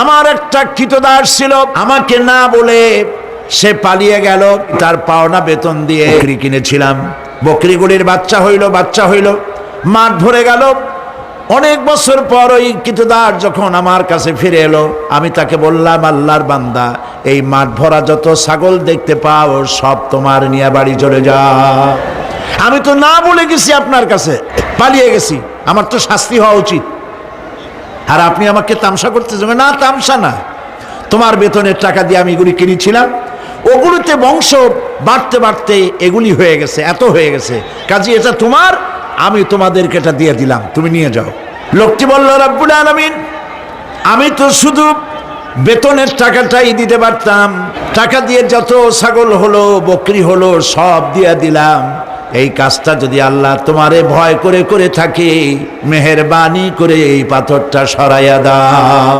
আমার একটা কৃতদাস ছিল, আমাকে না বলে সে পালিয়ে গেল, তার পাওনা বেতন দিয়ে বকরি কিনেছিলাম। বকরিগুলির বাচ্চা হইল বাচ্চা হইল, মাঠ ভরে গেল। অনেক বছর পর ওই কৃতদার যখন আমার কাছে ফিরে এলো, আমি তাকে বললাম, আল্লাহর বান্দা, এই মাঠ ভরা যত ছাগল দেখতে পাও, সব তোমার নিয়ে বাড়ি চলে যা। আমি তো না বলে গেছি আপনার কাছে, পালিয়ে গেছি। আমার তো শাস্তি হওয়া উচিত। আর আপনি আমাকে তামসা করতে যাবেন। না, তামসা না। তোমার বেতনের টাকা দিয়ে আমি এগুলি কিনেছিলাম। ওগুলোতে বংশ বাড়তে বাড়তে এগুলি হয়ে গেছে, এত হয়ে গেছে। কাজে, এটা তোমার, আমি তোমাদেরকে এটা দিয়ে দিলাম। তুমি নিয়ে যাও। লোকটি বলল, রাব্বুল আলামিন, আমি তো শুধু বেতনের টাকাটাই দিতে পারতাম। টাকা দিয়ে যত ছাগল হলো, বকরি হলো, সব দিয়ে দিলাম। এই কাজটা যদি আল্লাহ তোমারে ভয় করে করে থাকে, মেহরবানি করে এই পাথরটা সরাইয়া দাও।